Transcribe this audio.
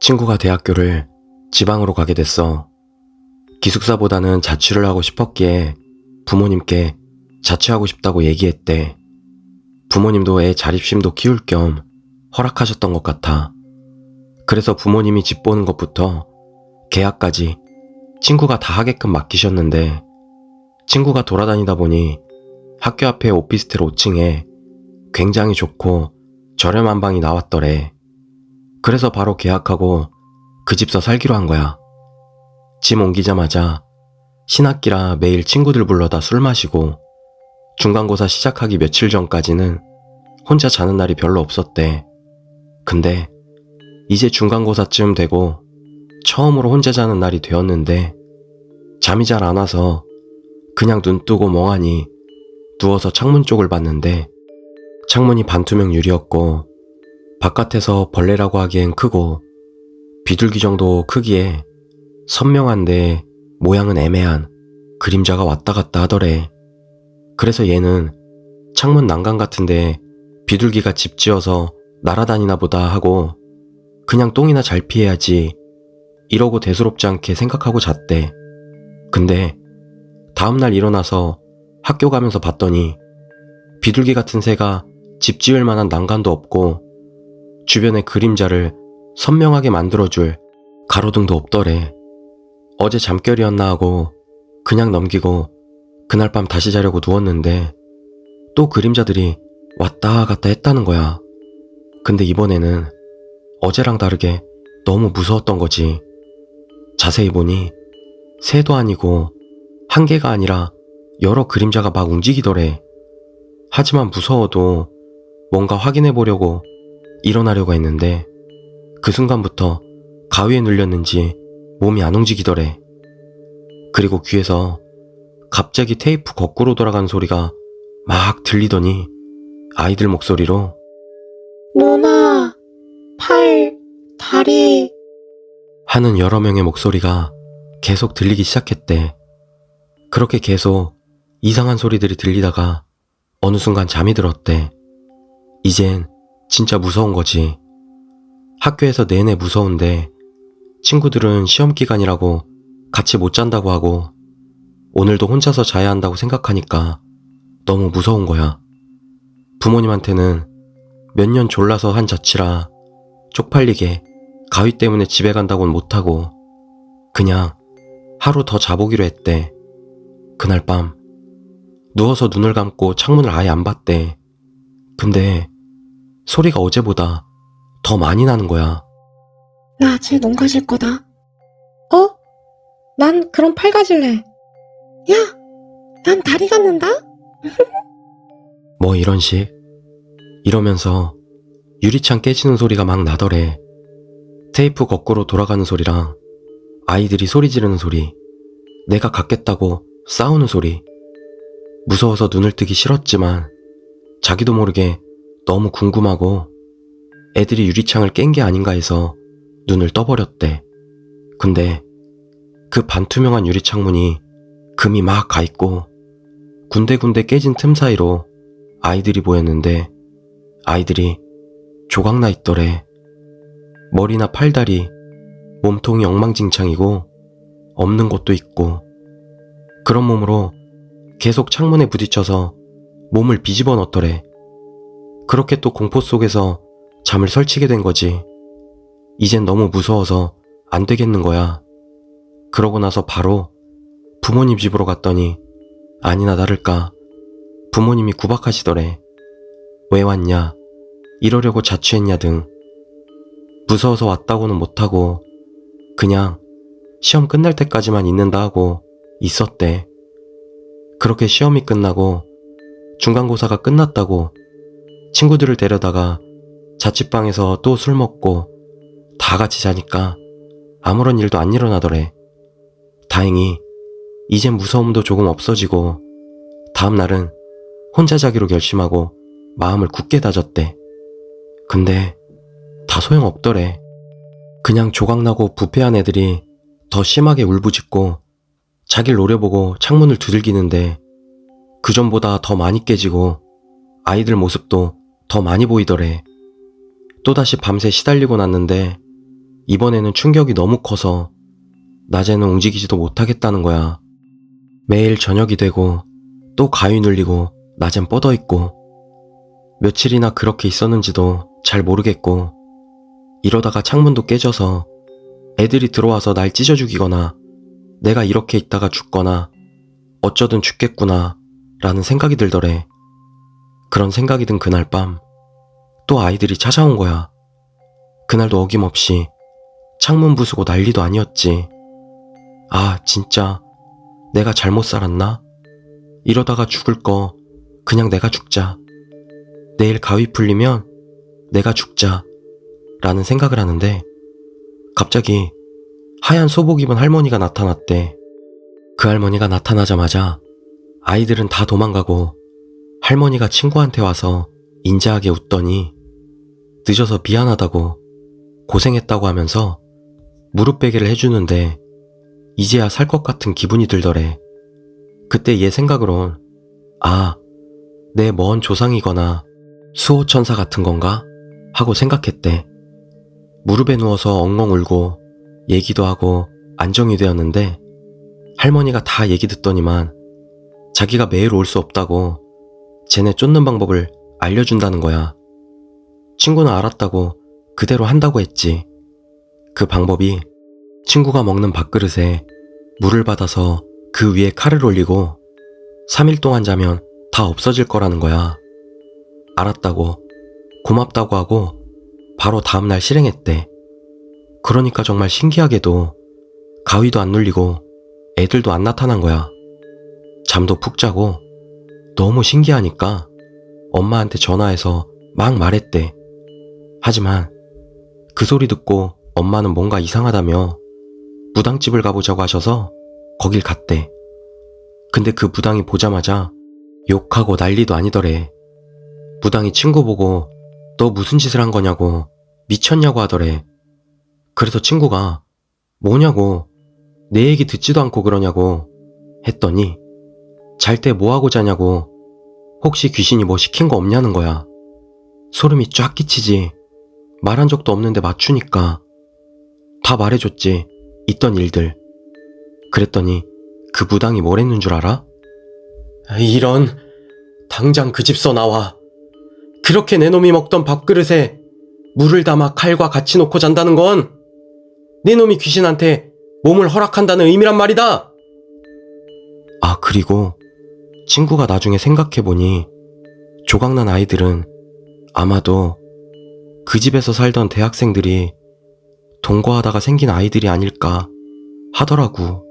친구가 대학교를 지방으로 가게 됐어. 기숙사보다는 자취를 하고 싶었기에 부모님께 자취하고 싶다고 얘기했대. 부모님도 애 자립심도 키울 겸 허락하셨던 것 같아. 그래서 부모님이 집 보는 것부터 계약까지 친구가 다 하게끔 맡기셨는데 친구가 돌아다니다 보니 학교 앞에 오피스텔 5층에 굉장히 좋고 저렴한 방이 나왔더래. 그래서 바로 계약하고 그 집서 살기로 한 거야. 짐 옮기자마자 신학기라 매일 친구들 불러다 술 마시고 중간고사 시작하기 며칠 전까지는 혼자 자는 날이 별로 없었대. 근데 이제 중간고사쯤 되고 처음으로 혼자 자는 날이 되었는데 잠이 잘 안 와서 그냥 눈 뜨고 멍하니 누워서 창문 쪽을 봤는데 창문이 반투명 유리였고 바깥에서 벌레라고 하기엔 크고 비둘기 정도 크기에 선명한데 모양은 애매한 그림자가 왔다 갔다 하더래. 그래서 얘는 창문 난간 같은데 비둘기가 집 지어서 날아다니나 보다 하고 그냥 똥이나 잘 피해야지 이러고 대수롭지 않게 생각하고 잤대. 근데 다음날 일어나서 학교 가면서 봤더니 비둘기 같은 새가 집 지을 만한 난간도 없고 주변의 그림자를 선명하게 만들어줄 가로등도 없더래. 어제 잠결이었나 하고 그냥 넘기고 그날 밤 다시 자려고 누웠는데 또 그림자들이 왔다 갔다 했다는 거야. 근데 이번에는 어제랑 다르게 너무 무서웠던 거지. 자세히 보니 새도 아니고 한 개가 아니라 여러 그림자가 막 움직이더래. 하지만 무서워도 뭔가 확인해 보려고 일어나려고 했는데 그 순간부터 가위에 눌렸는지 몸이 안 움직이더래. 그리고 귀에서 갑자기 테이프 거꾸로 돌아가는 소리가 막 들리더니 아이들 목소리로 누나, 팔, 다리. 하는 여러 명의 목소리가 계속 들리기 시작했대. 그렇게 계속 이상한 소리들이 들리다가 어느 순간 잠이 들었대. 이젠 진짜 무서운 거지. 학교에서 내내 무서운데 친구들은 시험 기간이라고 같이 못 잔다고 하고 오늘도 혼자서 자야 한다고 생각하니까 너무 무서운 거야. 부모님한테는 몇 년 졸라서 한 자취라 쪽팔리게 가위 때문에 집에 간다고는 못하고 그냥 하루 더 자보기로 했대. 그날 밤 누워서 눈을 감고 창문을 아예 안 봤대. 근데 소리가 어제보다 더 많이 나는 거야. 나 쟤 농 가질 거다. 어? 난 그럼 팔 가질래. 야, 난 다리 갖는다? 뭐 이런 식. 이러면서 유리창 깨지는 소리가 막 나더래. 테이프 거꾸로 돌아가는 소리랑 아이들이 소리 지르는 소리, 내가 갖겠다고 싸우는 소리. 무서워서 눈을 뜨기 싫었지만 자기도 모르게 너무 궁금하고 애들이 유리창을 깬 게 아닌가 해서 눈을 떠버렸대. 근데 그 반투명한 유리창문이 금이 막 가 있고 군데군데 깨진 틈 사이로 아이들이 보였는데 아이들이 조각나 있더래. 머리나 팔다리, 몸통이 엉망진창이고 없는 곳도 있고 그런 몸으로 계속 창문에 부딪혀서 몸을 비집어 넣더래. 그렇게 또 공포 속에서 잠을 설치게 된 거지. 이젠 너무 무서워서 안 되겠는 거야. 그러고 나서 바로 부모님 집으로 갔더니 아니나 다를까 부모님이 구박하시더래. 왜 왔냐? 이러려고 자취했냐 등. 무서워서 왔다고는 못하고 그냥 시험 끝날 때까지만 있는다 하고 있었대. 그렇게 시험이 끝나고 중간고사가 끝났다고 친구들을 데려다가 자취방에서 또 술 먹고 다 같이 자니까 아무런 일도 안 일어나더래. 다행히 이젠 무서움도 조금 없어지고 다음날은 혼자 자기로 결심하고 마음을 굳게 다졌대. 근데 다 소용없더래. 그냥 조각나고 부패한 애들이 더 심하게 울부짖고 자길 노려보고 창문을 두들기는데 그 전보다 더 많이 깨지고 아이들 모습도 더 많이 보이더래. 또다시 밤새 시달리고 났는데 이번에는 충격이 너무 커서 낮에는 움직이지도 못하겠다는 거야. 매일 저녁이 되고 또 가위 눌리고 낮엔 뻗어 있고 며칠이나 그렇게 있었는지도 잘 모르겠고 이러다가 창문도 깨져서 애들이 들어와서 날 찢어 죽이거나 내가 이렇게 있다가 죽거나 어쩌든 죽겠구나 라는 생각이 들더래. 그런 생각이 든 그날 밤 또 아이들이 찾아온 거야. 그날도 어김없이 창문 부수고 난리도 아니었지. 아, 진짜 내가 잘못 살았나? 이러다가 죽을 거 그냥 내가 죽자. 내일 가위 풀리면 내가 죽자. 라는 생각을 하는데 갑자기 하얀 소복 입은 할머니가 나타났대. 그 할머니가 나타나자마자 아이들은 다 도망가고 할머니가 친구한테 와서 인자하게 웃더니 늦어서 미안하다고 고생했다고 하면서 무릎 베개를 해주는데 이제야 살 것 같은 기분이 들더래. 그때 얘 생각으론 아, 내 먼 조상이거나 수호천사 같은 건가? 하고 생각했대. 무릎에 누워서 엉엉 울고 얘기도 하고 안정이 되었는데 할머니가 다 얘기 듣더니만 자기가 매일 올 수 없다고 쟤네 쫓는 방법을 알려준다는 거야. 친구는 알았다고 그대로 한다고 했지. 그 방법이 친구가 먹는 밥그릇에 물을 받아서 그 위에 칼을 올리고 3일 동안 자면 다 없어질 거라는 거야. 알았다고 고맙다고 하고 바로 다음날 실행했대. 그러니까 정말 신기하게도 가위도 안 눌리고 애들도 안 나타난 거야. 잠도 푹 자고 너무 신기하니까 엄마한테 전화해서 막 말했대. 하지만 그 소리 듣고 엄마는 뭔가 이상하다며 무당집을 가보자고 하셔서 거길 갔대. 근데 그 무당이 보자마자 욕하고 난리도 아니더래. 무당이 친구 보고 너 무슨 짓을 한 거냐고 미쳤냐고 하더래. 그래서 친구가 뭐냐고 내 얘기 듣지도 않고 그러냐고 했더니 잘 때 뭐하고 자냐고 혹시 귀신이 뭐 시킨 거 없냐는 거야. 소름이 쫙 끼치지. 말한 적도 없는데 맞추니까. 다 말해줬지. 있던 일들. 그랬더니 그 무당이 뭘 했는 줄 알아? 이런 당장 그 집서 나와. 그렇게 내 놈이 먹던 밥그릇에 물을 담아 칼과 같이 놓고 잔다는 건 내 놈이 귀신한테 몸을 허락한다는 의미란 말이다. 아, 그리고 친구가 나중에 생각해보니 조각난 아이들은 아마도 그 집에서 살던 대학생들이 동거하다가 생긴 아이들이 아닐까 하더라고.